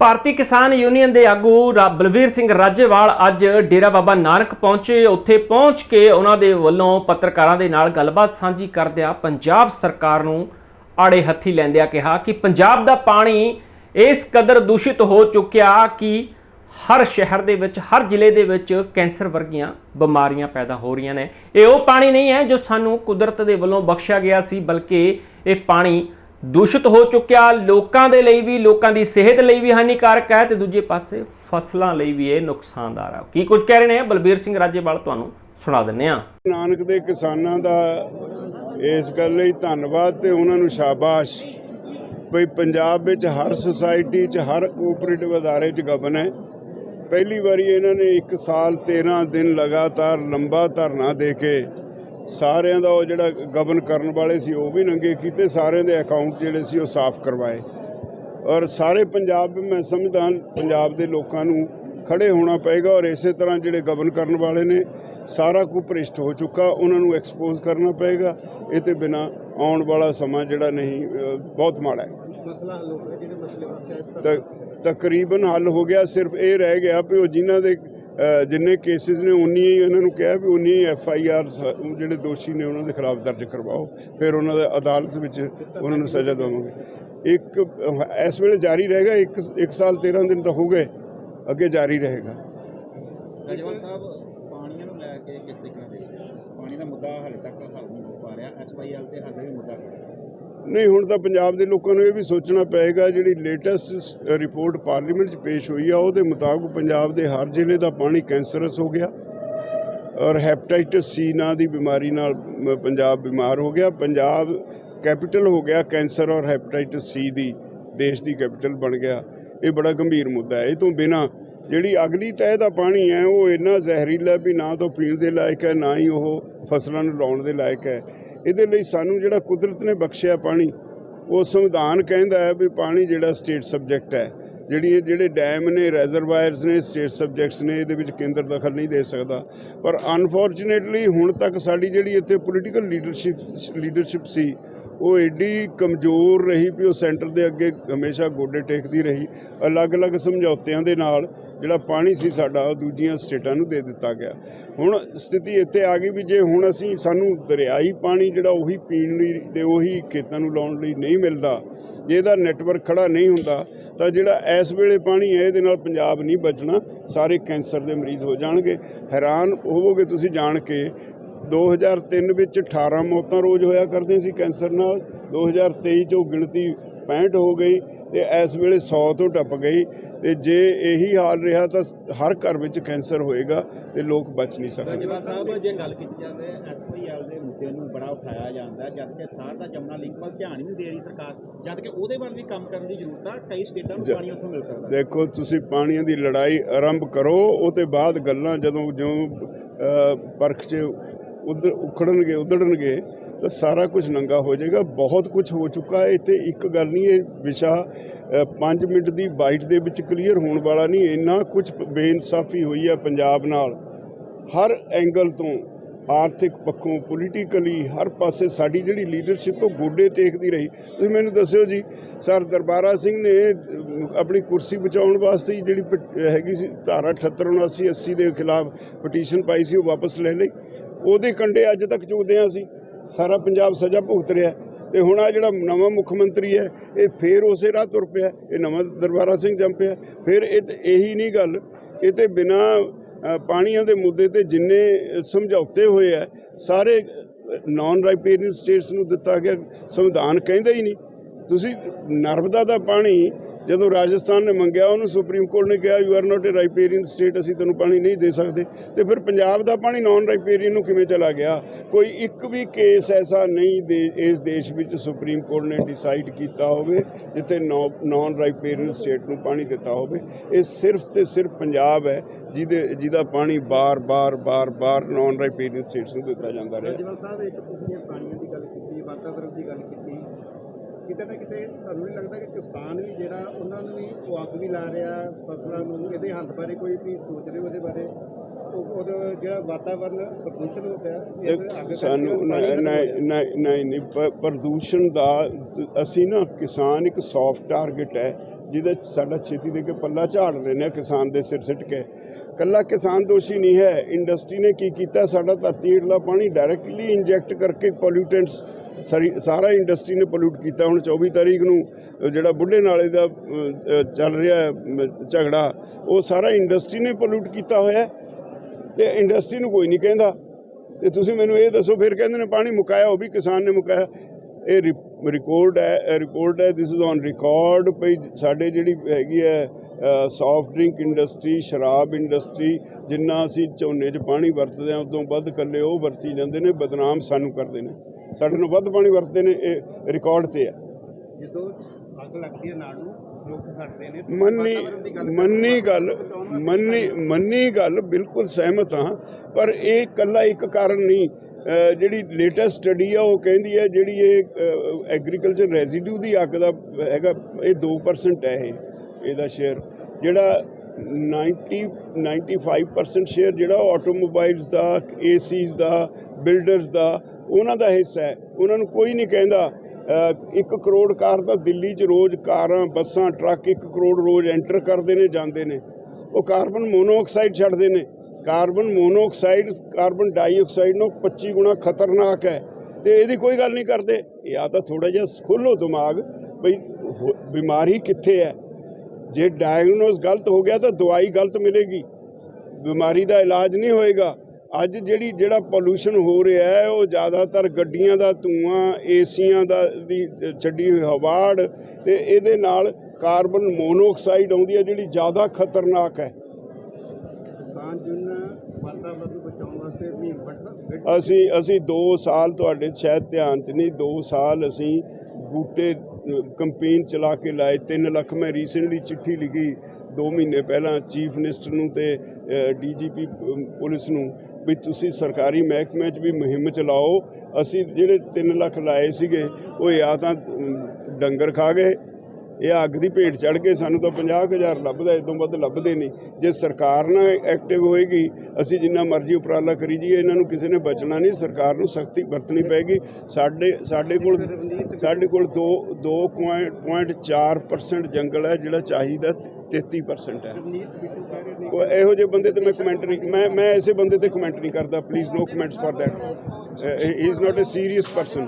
ਭਾਰਤੀ ਕਿਸਾਨ ਯੂਨੀਅਨ ਦੇ ਆਗੂ ਰਾ- ਬਲਵੀਰ ਸਿੰਘ ਰਾਜੇਵਾਲ ਅੱਜ ਡੇਰਾ ਬਾਬਾ ਨਾਨਕ ਪਹੁੰਚੇ। ਉੱਥੇ ਪਹੁੰਚ ਕੇ ਉਹਨਾਂ ਦੇ ਵੱਲੋਂ ਪੱਤਰਕਾਰਾਂ ਦੇ ਨਾਲ ਗੱਲਬਾਤ ਸਾਂਝੀ ਕਰਦਿਆਂ ਪੰਜਾਬ ਸਰਕਾਰ ਨੂੰ ਆੜੇ ਹੱਥੀ ਲੈਂਦਿਆਂ ਕਿਹਾ ਕਿ ਪੰਜਾਬ ਦਾ ਪਾਣੀ ਇਸ ਕਦਰ ਦੂਸ਼ਿਤ ਹੋ ਚੁੱਕਿਆ ਕਿ ਹਰ ਸ਼ਹਿਰ ਦੇ ਵਿੱਚ, ਹਰ ਜ਼ਿਲ੍ਹੇ ਦੇ ਵਿੱਚ ਕੈਂਸਰ ਵਰਗੀਆਂ ਬਿਮਾਰੀਆਂ ਪੈਦਾ ਹੋ ਰਹੀਆਂ ਨੇ। ਇਹ ਉਹ ਪਾਣੀ ਨਹੀਂ ਹੈ ਜੋ ਸਾਨੂੰ ਕੁਦਰਤ ਦੇ ਵੱਲੋਂ ਬਖਸ਼ਿਆ ਗਿਆ ਸੀ, ਬਲਕਿ ਇਹ ਪਾਣੀ ਦੂਸ਼ਿਤ ਹੋ ਚੁੱਕਿਆ, ਲੋਕਾਂ ਦੇ ਲਈ ਵੀ, ਲੋਕਾਂ ਦੀ ਸਿਹਤ ਲਈ ਵੀ ਹਾਨੀਕਾਰਕ ਹੈ ਤੇ ਦੂਜੇ ਪਾਸੇ ਫਸਲਾਂ ਲਈ ਵੀ ਇਹ ਨੁਕਸਾਨਦਾਰ ਹੈ ਕੀ ਕੁਝ ਕਹਿ ਰਹੇ ਨੇ? ਬਲਬੀਰ ਸਿੰਘ ਰਾਜੇਵਾਲ ਤੁਹਾਨੂੰ ਸੁਣਾ ਦਿੰਨੇ ਆ ਨਾਨਕ ਦੇ ਕਿਸਾਨਾਂ ਦਾ ਇਸ ਗੱਲ ਲਈ ਧੰਨਵਾਦ ਤੇ ਉਹਨਾਂ ਨੂੰ ਸ਼ਾਬਾਸ਼। ਭਈ ਪੰਜਾਬ ਵਿੱਚ ਹਰ ਸੁਸਾਇਟੀ 'ਚ, ਹਰ ਕੋਆਪਰੇਟਿਵ ਅਦਾਰੇ 'ਚ ਗਬਨ ਹੈ। ਪਹਿਲੀ ਵਾਰੀ ਇਹਨਾਂ ਨੇ 1 ਸਾਲ 13 ਦਿਨ ਲਗਾਤਾਰ ਲੰਬਾ ਧਰਨਾ ਦੇ ਕੇ ਸਾਰਿਆਂ ਦਾ ਉਹ ਜਿਹੜਾ ਗਬਨ ਕਰਨ ਵਾਲੇ ਸੀ ਉਹ ਵੀ ਨੰਗੇ ਕੀਤੇ। ਸਾਰਿਆਂ ਦੇ ਅਕਾਊਂਟ ਜਿਹੜੇ ਸੀ ਉਹ ਸਾਫ਼ ਕਰਵਾਏ। ਔਰ ਸਾਰੇ ਪੰਜਾਬ ਮੈਂ ਸਮਝਦਾ ਪੰਜਾਬ ਦੇ ਲੋਕਾਂ ਨੂੰ ਖੜੇ ਹੋਣਾ ਪਏਗਾ ਔਰ ਇਸੇ ਤਰ੍ਹਾਂ ਜਿਹੜੇ ਗਬਨ ਕਰਨ ਵਾਲੇ ਨੇ ਸਾਰਾ ਕੁ ਭ੍ਰਿਸ਼ਟ ਹੋ ਚੁੱਕਾ। ਉਹਨਾਂ ਨੂੰ ਐਕਸਪੋਜ਼ ਕਰਨਾ ਪਏਗਾ। ਇਹ ਤੇ ਬਿਨਾ ਆਉਣ ਵਾਲਾ ਸਮਾਂ ਜਿਹੜਾ ਨਹੀਂ ਬਹੁਤ ਮਾੜਾ ਹੈ। ਮਸਲਾ ਹੱਲ ਹੋ ਗਿਆ ਜਿਹੜੇ ਮਸਲੇ ਵਾਸਤੇ ਤ- ਤਕਰੀਬਨ ਹੱਲ ਹੋ ਗਿਆ। ਸਿਰਫ ਇਹ ਰਹਿ ਗਿਆ ਵੀ ਉਹ ਜਿਨ੍ਹਾਂ ਦੇ ਜਿੰਨੇ ਕੇਸਿਸ ਨੇ, ਉਨੀ ਹੀ ਉਹਨਾਂ ਨੂੰ ਕਿਹਾ ਵੀ ਉਨੀ ਐਫ ਆਈ ਆਰ ਜਿਹੜੇ ਦੋਸ਼ੀ ਨੇ ਉਹਨਾਂ ਦੇ ਖਿਲਾਫ ਦਰਜ ਕਰਵਾਓ। ਫਿਰ ਉਹਨਾਂ ਦੇ ਅਦਾਲਤ ਵਿੱਚ ਉਹਨਾਂ ਨੂੰ ਸਜ਼ਾ ਦੇਵਾਂਗੇ। ਇੱਕ ਇਸ ਵੇਲੇ ਜਾਰੀ ਰਹੇਗਾ, ਇੱਕ ਇੱਕ ਸਾਲ 13 ਦਿਨ ਤਾਂ ਹੋ ਗਏ, ਅੱਗੇ ਜਾਰੀ ਰਹੇਗਾ। ਰਾਜਵਾਲ ਸਾਹਿਬ, ਪਾਣੀਆਂ ਨੂੰ ਲੈ ਕੇ ਕਿਸ ਤਰੀਕੇ ਨਾਲ ਦੇਖਦੇ ਪਾਣੀ ਦਾ ਮੁੱਦਾ ਹਾਲੇ ਤੱਕ ਹੱਲ ਨਹੀਂ ਹੋ ਪਾ ਰਿਹਾ। ਐਸਵਾਈਐਲ ਤੇ ਹਾਲੇ ਵੀ ਮੁੱਦਾ ਨਹੀਂ, ਹੁਣ ਤਾਂ ਪੰਜਾਬ ਦੇ ਲੋਕਾਂ ਨੂੰ ਇਹ ਵੀ ਸੋਚਣਾ ਪਏਗਾ, ਜਿਹੜੀ ਲੇਟੈਸਟ ਰਿਪੋਰਟ ਪਾਰਲੀਮੈਂਟ 'ਚ ਪੇਸ਼ ਹੋਈ ਆ, ਉਹਦੇ ਮੁਤਾਬਕ ਪੰਜਾਬ ਦੇ ਹਰ ਜ਼ਿਲ੍ਹੇ ਦਾ ਪਾਣੀ ਕੈਂਸਰਸ ਹੋ ਗਿਆ ਔਰ ਹੈਪੇਟਾਈਟਸ ਸੀ ਨਾਂ ਦੀ ਬਿਮਾਰੀ ਨਾਲ ਪੰਜਾਬ ਬਿਮਾਰ ਹੋ ਗਿਆ। ਪੰਜਾਬ ਕੈਪੀਟਲ ਹੋ ਗਿਆ ਕੈਂਸਰ ਔਰ ਹੈਪੇਟਾਈਟਸ ਸੀ ਦੀ, ਦੇਸ਼ ਦੀ ਕੈਪੀਟਲ ਬਣ ਗਿਆ। ਇਹ ਬੜਾ ਗੰਭੀਰ ਮੁੱਦਾ ਹੈ। ਇਹ ਤੋਂ ਬਿਨਾ ਜਿਹੜੀ ਅਗਲੀ ਤਹਿ ਦਾ ਪਾਣੀ ਹੈ, ਉਹ ਇੰਨਾ ਜ਼ਹਿਰੀਲਾ ਵੀ ਨਾ ਤਾਂ ਪੀਣ ਦੇ ਲਾਇਕ ਹੈ, ਨਾ ਹੀ ਉਹ ਫਸਲਾਂ ਨੂੰ ਲਾਉਣ ਦੇ ਲਾਇਕ ਹੈ। ਇਹਦੇ ਲਈ ਸਾਨੂੰ ਜਿਹੜਾ ਕੁਦਰਤ ਨੇ ਬਖਸ਼ਿਆ ਪਾਣੀ, ਉਹ ਸੰਵਿਧਾਨ ਕਹਿੰਦਾ ਹੈ ਵੀ ਪਾਣੀ ਜਿਹੜਾ ਸਟੇਟ ਸਬਜੈਕਟ ਹੈ। ਜਿਹੜੀ ਜਿਹੜੇ ਡੈਮ ਨੇ ਰੈਜ਼ਰਵਾਇਰਸ ਨੇ ਸਟੇਟ ਸਬਜੈਕਟਸ ਨੇ, ਇਹਦੇ ਵਿੱਚ ਕੇਂਦਰ ਦਖਲ ਨਹੀਂ ਦੇ ਸਕਦਾ। ਪਰ ਅਨਫੋਰਚੂਨੇਟਲੀ ਹੁਣ ਤੱਕ ਸਾਡੀ ਜਿਹੜੀ ਇੱਥੇ ਪੋਲੀਟੀਕਲ ਲੀਡਰਸ਼ਿਪ ਲੀਡਰਸ਼ਿਪ ਸੀ, ਉਹ ਐਡੀ ਕਮਜ਼ੋਰ ਰਹੀ ਵੀ ਉਹ ਸੈਂਟਰ ਦੇ ਅੱਗੇ ਹਮੇਸ਼ਾ ਗੋਡੇ ਟੇਕਦੀ ਰਹੀ। ਅਲੱਗ-ਅਲੱਗ ਸਮਝੌਤਿਆਂ ਦੇ ਨਾਲ ਜਿਹੜਾ ਪਾਣੀ ਸੀ ਸਾਡਾ, ਉਹ ਦੂਜੀਆਂ ਸਟੇਟਾਂ ਨੂੰ ਦੇ ਦਿੱਤਾ ਗਿਆ। ਹੁਣ ਸਥਿਤੀ ਇੱਥੇ ਆ ਗਈ ਵੀ ਜੇ ਹੁਣ ਅਸੀਂ ਸਾਨੂੰ ਦਰਿਆਈ ਪਾਣੀ ਜਿਹੜਾ ਉਹੀ ਪੀਣ ਲਈ ਤੇ ਉਹੀ ਖੇਤਾਂ ਨੂੰ ਲਾਉਣ ਲਈ ਨਹੀਂ ਮਿਲਦਾ, ਜੇ ਇਹਦਾ ਨੈਟਵਰਕ ਖੜਾ ਨਹੀਂ ਹੁੰਦਾ, ਤਾਂ ਜਿਹੜਾ ਇਸ ਵੇਲੇ ਪਾਣੀ ਹੈ, ਇਹਦੇ ਨਾਲ ਪੰਜਾਬ ਨਹੀਂ ਬਚਣਾ, ਸਾਰੇ ਕੈਂਸਰ ਦੇ ਮਰੀਜ਼ ਹੋ ਜਾਣਗੇ। ਹੈਰਾਨ ਹੋਵੋਗੇ ਤੁਸੀਂ ਜਾਣ ਕੇ 2003 ਵਿੱਚ 18 ਮੌਤਾਂ ਰੋਜ਼ ਹੋਇਆ ਕਰਦੇ ਸੀ ਕੈਂਸਰ ਨਾਲ 2023 ਚ ਉਹ ਗਿਣਤੀ 65 ਹੋ ਗਈ ਤੇ ਇਸ ਵੇਲੇ 100 ਤੋਂ ਟੱਪ ਗਈ ਤੇ ਜੇ ਇਹੀ ਹਾਲ ਰਿਹਾ ਤਾਂ ਹਰ ਘਰ ਵਿੱਚ ਕੈਂਸਰ ਹੋਏਗਾ ਤੇ ਲੋਕ ਬਚ ਨਹੀਂ ਸਕਦੇ। ਰਾਜਵਾਲ ਸਾਹਿਬ ਜੇ ਗੱਲ ਕੀਤੀ ਜਾਵੇ ਐਸਵਾਈਐਲ ਦੇ ਮੁੱਦੇ ਨੂੰ ਬੜਾ ਉਠਾਇਆ ਜਾਂਦਾ ਜਦ ਕਿ ਸਾਰ ਦਾ ਜਮਨਾ ਲਿੰਕ ਵੱਲ ਧਿਆਨ ਹੀ ਨਹੀਂ ਦੇ ਰਹੀ ਸਰਕਾਰ ਜਦ ਕਿ ਉਹਦੇ ਵੱਲ ਵੀ ਕੰਮ ਕਰਨ ਦੀ ਜ਼ਰੂਰਤ ਆ ਕਈ ਸਟੇਟਾਂ ਨੂੰ ਪਾਣੀ ਉੱਥੋਂ ਮਿਲ ਸਕਦਾ। ਦੇਖੋ ਤੁਸੀਂ ਪਾਣੀਆਂ ਦੀ ਲੜਾਈ ਆਰੰਭ ਕਰੋ ਉਹ ਤੇ ਬਾਅਦ ਗੱਲਾਂ ਜਦੋਂ ਜਿਉਂ ਪਰਖ 'ਚ ਉਧਰ ਉਖੜਨਗੇ ਉਧੜਨਗੇ ਤਾਂ ਸਾਰਾ ਕੁਝ ਨੰਗਾ ਹੋ ਜਾਏਗਾ। ਬਹੁਤ ਕੁਝ ਹੋ ਚੁੱਕਾ ਹੈ। ਇੱਥੇ ਇੱਕ ਗੱਲ ਨਹੀਂ, ਇਹ ਵਿਸ਼ਾ 5 ਮਿੰਟ ਦੀ ਬਾਈਟ ਦੇ ਵਿੱਚ ਕਲੀਅਰ ਹੋਣ ਵਾਲਾ ਨਹੀਂ। ਇੰਨਾ ਕੁਝ ਬੇਇਨਸਾਫੀ ਹੋਈ ਹੈ ਪੰਜਾਬ ਨਾਲ। ਹਰ ਐਂਗਲ ਤੋਂ ਆਰਥਿਕ ਪੱਖੋਂ ਪੋਲੀਟੀਕਲੀ ਹਰ ਪਾਸੇ ਸਾਡੀ ਜਿਹੜੀ ਲੀਡਰਸ਼ਿਪ ਉਹ ਗੋਡੇ ਟੇਕਦੀ ਰਹੀ। ਤੁਸੀਂ ਮੈਨੂੰ ਦੱਸਿਓ ਜੀ, ਸਰ ਦਰਬਾਰਾ ਸਿੰਘ ਨੇ ਆਪਣੀ ਕੁਰਸੀ ਬਚਾਉਣ ਵਾਸਤੇ ਜਿਹੜੀ ਪਟ- ਹੈਗੀ ਸੀ, ਧਾਰਾ 78 79 80 ਦੇ ਖਿਲਾਫ ਪਟੀਸ਼ਨ ਪਾਈ ਸੀ, ਉਹ ਵਾਪਸ ਲੈ ਲਈ। ਉਹਦੇ ਕੰਡੇ ਅੱਜ ਤੱਕ ਚੁਗਦੇ ਹਾਂ ਅਸੀਂ। ਸਾਰਾ ਪੰਜਾਬ ਸਜ਼ਾ ਭੁਗਤ ਰਿਹਾ ਤੇ ਹੁਣ ਆ ਜਿਹੜਾ ਨਵਾਂ ਮੁੱਖ ਮੰਤਰੀ ਹੈ, ਇਹ ਫੇਰ ਉਸੇ ਰਾਹ ਤੁਰ ਪਿਆ ਇਹ ਨਵਾਂ ਦਰਬਾਰਾ ਸਿੰਘ ਜੰਮ ਪਿਆ ਫਿਰ ਇਹ ਤੇ ਇਹੀ ਨਹੀਂ ਗੱਲ, ਇਹ ਤੇ ਬਿਨਾ ਪਾਣੀਆਂ ਦੇ ਮੁੱਦੇ ਤੇ ਜਿੰਨੇ ਸਮਝੌਤੇ ਹੋਏ ਆ, ਸਾਰੇ ਨਾਨ ਰਾਈਪੇਰੀਅਨ ਸਟੇਟਸ ਨੂੰ ਦਿੱਤਾ ਗਿਆ ਸੰਵਿਧਾਨ ਕਹਿੰਦਾ ਹੀ ਨਹੀਂ। ਤੁਸੀਂ ਨਰਮਦਾ ਦਾ ਪਾਣੀ ਜਦੋਂ ਰਾਜਸਥਾਨ ਨੇ ਮੰਗਿਆ, ਉਹਨੂੰ ਸੁਪਰੀਮ ਕੋਰਟ ਨੇ ਕਿਹਾ you are not a riparian state ਅਸੀਂ ਤੈਨੂੰ ਪਾਣੀ ਨਹੀਂ ਦੇ ਸਕਦੇ। ਤੇ ਫਿਰ ਪੰਜਾਬ ਦਾ ਪਾਣੀ ਨਾਨ ਰਾਈਪੇਰੀਅਨ ਨੂੰ ਕਿਵੇਂ ਚਲਾ ਗਿਆ? ਕੋਈ ਇੱਕ ਵੀ ਕੇਸ ਐਸਾ ਨਹੀਂ ਦੇ, ਇਸ ਦੇਸ਼ ਵਿੱਚ ਸੁਪਰੀਮ ਕੋਰਟ ਨੇ ਡਿਸਾਈਡ ਕੀਤਾ ਹੋਵੇ, ਜਿੱਥੇ ਨਾਨ ਰਾਈਪੇਰੀਅਨ ਸਟੇਟ ਨੂੰ ਪਾਣੀ ਦਿੱਤਾ ਹੋਵੇ। ਇਹ ਸਿਰਫ ਤੇ ਸਿਰਫ ਪੰਜਾਬ ਹੈ, ਜਿਹਦੇ, ਜਿਹਦਾ ਪਾਣੀ ਬਾਰ-ਬਾਰ ਬਾਰ-ਬਾਰ ਨਾਨ ਰਾਈਪੇਰੀਅਨ ਸਟੇਟਸ ਨੂੰ ਦਿੱਤਾ ਜਾਂਦਾ ਰਿਹਾ। ਸਾਹਿਬ, ਇੱਕ ਤੁਸੀਂ ਇਹ ਦੀ ਗੱਲ ਕੀਤੀ ਵਾਤਾਵਰਣ ਦੀ ਗੱਲ ਕੀਤੀ ਕਿਤੇ ਨਾ ਕਿਤੇ ਤੁਹਾਨੂੰ ਨਹੀਂ ਲੱਗਦਾ ਕਿ ਕਿਸਾਨ ਵੀ ਜਿਹੜਾ ਉਹਨਾਂ ਨੂੰ ਵੀ ਉਹ ਅੱਗ ਵੀ ਲਾ ਰਿਹਾ ਫਸਲਾਂ ਨੂੰ ਇਹਦੇ ਹੱਲ ਬਾਰੇ ਕੋਈ ਵੀ ਸੋਚ ਰਹੇ ਉਹਦੇ ਬਾਰੇ? ਉਹ ਉਹਦਾ ਜਿਹੜਾ ਵਾਤਾਵਰਣ ਪ੍ਰਦੂਸ਼ਣ ਹੋ ਕਰਕੇ ਸਾਨੂੰ ਨਹੀਂ ਨਹੀਂ ਪ੍ਰਦੂਸ਼ਣ ਦਾ ਅਸੀਂ ਨਾ ਕਿਸਾਨ ਇੱਕ ਸੌਫਟ ਟਾਰਗੇਟ ਹੈ ਜਿਹਦੇ ਸਾਡਾ ਛੇਤੀ ਦੇ ਕੇ ਪੱਲਾ ਝਾੜ ਲੈਂਦੇ ਹਾਂ ਕਿਸਾਨ ਦੇ ਸਿਰ ਸਿੱਟ ਕੇ। ਕੱਲਾ ਕਿਸਾਨ ਦੋਸ਼ੀ ਨਹੀਂ ਹੈ ਇੰਡਸਟਰੀ ਨੇ ਕੀ ਕੀਤਾ? ਸਾਡਾ ਧਰਤੀ ਹੇਠਲਾ ਪਾਣੀ ਡਾਇਰੈਕਟਲੀ ਇੰਜੈਕਟ ਕਰਕੇ ਪੋਲਿਊਟੈਂਟਸ ਸਾਰੀ ਸਾਰਾ ਇੰਡਸਟਰੀ ਨੇ ਪੋਲਿਊਟ ਕੀਤਾ। ਹੁਣ 24 ਤਾਰੀਖ ਨੂੰ ਜਿਹੜਾ ਬੁੱਢੇ ਨਾਲੇ ਦਾ ਚੱਲ ਰਿਹਾ ਝਗੜਾ, ਉਹ ਸਾਰਾ ਇੰਡਸਟਰੀ ਨੇ ਪੋਲਿਊਟ ਕੀਤਾ ਹੋਇਆ ਹੈ। ਤੇ ਇੰਡਸਟਰੀ ਨੂੰ ਕੋਈ ਨਹੀਂ ਕਹਿੰਦਾ। ਤੇ ਤੁਸੀਂ ਮੈਨੂੰ ਇਹ ਦੱਸੋ, ਫਿਰ ਕਹਿੰਦੇ ਨੇ ਪਾਣੀ ਮੁਕਾਇਆ, ਉਹ ਵੀ ਕਿਸਾਨ ਨੇ ਮੁਕਾਇਆ। ਇਹ ਰਿਕਾਰਡ ਹੈ ਰਿਪੋਰਟ ਹੈ ਥਿਸ ਇਜ਼ ਔਨ ਰਿਕਾਰਡ ਭਈ ਸਾਡੇ ਜਿਹੜੀ ਹੈਗੀ ਹੈ ਸੌਫਟ ਡਰਿੰਕ ਇੰਡਸਟਰੀ ਸ਼ਰਾਬ ਇੰਡਸਟਰੀ ਜਿੰਨਾ ਅਸੀਂ ਝੋਨੇ 'ਚ ਪਾਣੀ ਵਰਤਦੇ ਹਾਂ, ਉਦੋਂ ਵੱਧ ਕੱਲੇ ਉਹ ਵਰਤੀ ਜਾਂਦੇ ਨੇ, ਬਦਨਾਮ ਸਾਨੂੰ ਕਰਦੇ ਨੇ। ਸਾਡੇ ਨੂੰ ਵੱਧ ਪਾਣੀ ਵਰਤਦੇ ਨੇ ਇਹ ਰਿਕਾਰਡ ਤੇ ਹੈ ਜਦੋਂ ਅੱਗ ਲੱਗਦੀ ਹੈ ਨਾੜ ਨੂੰ। ਮੰਨੀ ਗੱਲ ਮੰਨੀ ਗੱਲ ਬਚਾਉਣ ਵਾਸਤੇ ਮੰਨੀ ਮੰਨੀ ਗੱਲ ਬਿਲਕੁਲ ਸਹਿਮਤ ਹਾਂ ਪਰ ਇਹ ਇਕੱਲਾ ਇੱਕ ਕਾਰਨ ਨਹੀਂ। ਜਿਹੜੀ ਲੇਟੈਸਟ ਸਟੱਡੀ ਆ ਉਹ ਕਹਿੰਦੀ ਹੈ ਜਿਹੜੀ ਇਹ ਐਗਰੀਕਲਚਰ ਰੈਜ਼ੀਡਿਊ ਦੀ ਅੱਗ ਦਾ ਹੈਗਾ ਇਹ 2% ਹੈ ਇਹ ਇਹਦਾ ਸ਼ੇਅਰ ਜਿਹੜਾ 90 95% ਸ਼ੇਅਰ ਜਿਹੜਾ ਆਟੋਮੋਬਾਈਲਸ ਦਾ ਏਸੀਜ਼ ਦਾ ਬਿਲਡਰਸ ਦਾ ਉਹਨਾਂ ਦਾ ਹਿੱਸਾ ਹੈ। ਉਹਨਾਂ ਨੂੰ ਕੋਈ ਨਹੀਂ ਕਹਿੰਦਾ, ਅਹ, ਇੱਕ ਕਰੋੜ ਕਾਰ ਤਾਂ ਦਿੱਲੀ 'ਚ ਰੋਜ਼ ਕਾਰਾਂ, ਬੱਸਾਂ, ਟਰੱਕ ਇੱਕ ਕਰੋੜ ਰੋਜ਼ ਐਂਟਰ ਕਰਦੇ ਨੇ, ਜਾਂਦੇ ਨੇ। ਉਹ ਕਾਰਬਨ ਮੋਨੋਆਕਸਾਈਡ ਛੱਡਦੇ ਨੇ। ਕਾਰਬਨ ਮੋਨੋਆਕਸਾਈਡ, ਕਾਰਬਨ ਡਾਈਆਕਸਾਈਡ ਨੂੰ 25 ਗੁਣਾ ਖਤਰਨਾਕ ਹੈ। ਤੇ ਇਹਦੀ ਕੋਈ ਗੱਲ ਨਹੀਂ ਕਰਦੇ। ਜਾਂ ਤਾਂ ਥੋੜਾ ਜਿਹਾ ਖੋਲੋ ਦਿਮਾਗ, ਬਈ ਹੋ- ਬਿਮਾਰੀ ਕਿੱਥੇ ਹੈ? ਜੇ ਡਾਇਗਨੋਸ ਗਲਤ ਹੋ ਗਿਆ ਤਾਂ ਦਵਾਈ ਗਲਤ ਮਿਲੇਗੀ। ਬਿਮਾਰੀ ਦਾ ਇਲਾਜ ਨਹੀਂ ਹੋਏਗਾ। ਅੱਜ ਜਿਹੜੀ ਜਿਹੜਾ ਪੋਲੂਸ਼ਨ ਹੋ ਰਿਹਾ ਹੈ ਉਹ ਜ਼ਿਆਦਾਤਰ ਗੱਡੀਆਂ ਦਾ ਧੂਆਂ ਏਸੀਆਂ ਦਾ ਦੀ ਛੱਡੀ ਹੋਈ ਹਵਾੜ ਤੇ ਇਹਦੇ ਨਾਲ ਕਾਰਬਨ ਮੋਨੋਆਕਸਾਈਡ ਆਉਂਦੀ ਹੈ ਜਿਹੜੀ ਜ਼ਿਆਦਾ ਖਤਰਨਾਕ ਹੈ। ਅਸੀਂ ਅਸੀਂ 2 ਸਾਲ ਤੁਹਾਡੇ ਸ਼ਾਇਦ ਧਿਆਨ 'ਚ ਨਹੀਂ 2 ਸਾਲ ਅਸੀਂ ਬੂਟੇ ਕੰਪੇਨ ਚਲਾ ਕੇ ਲਾਏ। 3 ਲੱਖ ਮੈਂ ਰੀਸੈਂਟਲੀ ਚਿੱਠੀ ਲਿਖੀ 2 ਮਹੀਨੇ ਪਹਿਲਾਂ ਚੀਫ ਮਿਨਿਸਟਰ ਨੂੰ ਤੇ ਡੀਜੀਪੀ ਪੁਲਿਸ ਨੂੰ। ਵੀ ਤੁਸੀਂ ਸਰਕਾਰੀ ਮਹਿਕਮੇ 'ਚ ਵੀ ਮੁਹਿੰਮ ਚਲਾਓ। ਅਸੀਂ ਜਿਹੜੇ 3 ਲੱਖ ਲਾਏ ਸੀਗੇ, ਉਹ ਜਾਂ ਤਾਂ ਡੰਗਰ ਖਾ ਗਏ ਇਹ ਅੱਗ ਦੀ ਭੇਟ ਚੜ ਕੇ ਸਾਨੂੰ ਤਾਂ 50000 ਲੱਭਦਾ ਇਸ ਤੋਂ ਵੱਧ ਲੱਭਦੇ ਨਹੀਂ। ਜੇ ਸਰਕਾਰ ਨਾ ਐਕਟਿਵ ਹੋਏਗੀ, ਅਸੀਂ ਜਿੰਨਾ ਮਰਜ਼ੀ ਉਪਰਾਲਾ ਕਰੀ ਜਾਈਏ ਇਹਨਾਂ ਨੂੰ ਕਿਸੇ ਨੇ ਬਚਣਾ ਨਹੀਂ, ਸਰਕਾਰ ਨੂੰ ਸਖਤੀ ਵਰਤਣੀ ਪੈਗੀ ਸਾਡੇ ਸਾਡੇ ਕੋਲ ਸਾਡੇ ਕੋਲ 2 2.4% ਜੰਗਲ ਹੈ, ਜਿਹੜਾ ਚਾਹੀਦਾ 33% ਹੈ। ਇਹੋ ਜਿਹੇ ਬੰਦੇ ਤੇ ਮੈਂ ਕਮੈਂਟ ਨਹੀਂ ਮੈਂ ਮੈਂ ਐਸੇ ਬੰਦੇ ਤੇ ਕਮੈਂਟ ਨਹੀਂ ਕਰਦਾ please no comments for that he is not a serious person